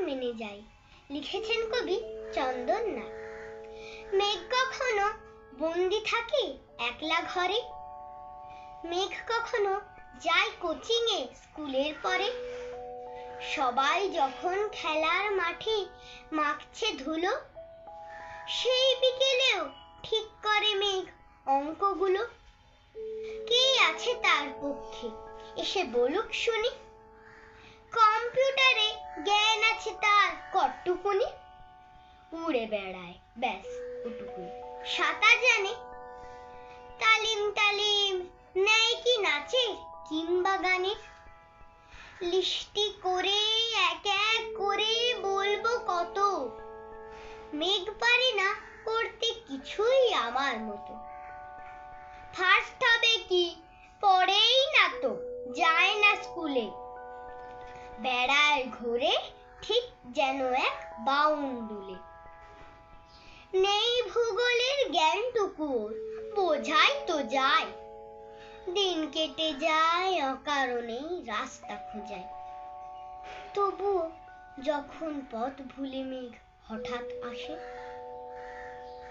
মেনে যায় লিখেছেন কবি চন্দন নাথ মেঘ কখনো বন্দি থাকে একলা ঘরে? মেঘ কখনো যায় কোচিং এ স্কুলের পরে? সবাই যখন খেলার মাঠে মাখছে ধুলো, সেই বিকেলেও ঠিক করে মেঘ অঙ্কগুলো। কে আছে তার পক্ষে? এসে বলুক শুনি। কম্পিউটারে জ্ঞান আছে তার। কটটুকুনি উড়ে বেড়ায়, ব্যাস, ওটুকুনি। সাঁতার জানে? তালিম তালিম, নেয় কি নাচের কিংবা গানের লিস্টি করে, এক এক করে বলব কত? মেঘ পারে না করতে কিছুই আমার মতো। ফার্স্ট হবে কি? পড়েই না তো যায় না স্কুলে। বেড়ায় ঘুরে ঠিক যেন এক বাউন্ডুলে। নেই ভূগোলের জ্ঞানটুকুর বোঝাই তো যায়। দিন কেটে যায় অকারণেই রাস্তা খোঁজায় তবুও যখন পথ ভুলে মেঘ হঠাৎ আসে,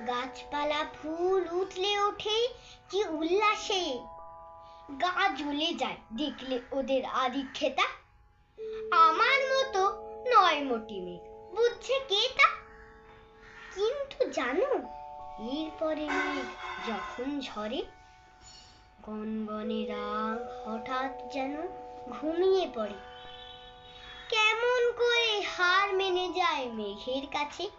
গাছপালা ফুল উঠলে ওঠে কি উল্লাসে। গা জ্বলে যায়, দেখলে ওদের আদি খেতা আমার মতো নয় মোটি মেঘ বুঝছে কে তা? কিন্তু জানো, এরপরে মেঘ যখন ঝরে, গনগনে রাগ হঠাৎ যেন ঘুমিয়ে পড়ে। কেমন করে হার মেনে যায় মেঘের কাছে?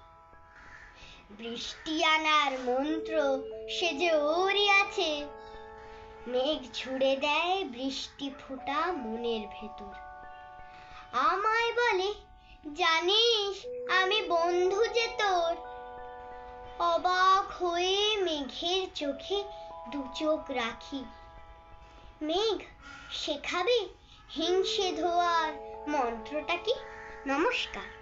বৃষ্টি আনার মন্ত্র সে যে ওরই আছে। মেঘ ছুড়ে দেয় বৃষ্টি ফোঁটা মনের ভেতর। আমায় বলে, জানিস, আমি বন্ধু যে তোর। অবাক হয়ে মেঘের চোখে দু চোখ রাখি। মেঘ, শেখাবে? হিংসে ধোয়ার মন্ত্রটা কি? নমস্কার।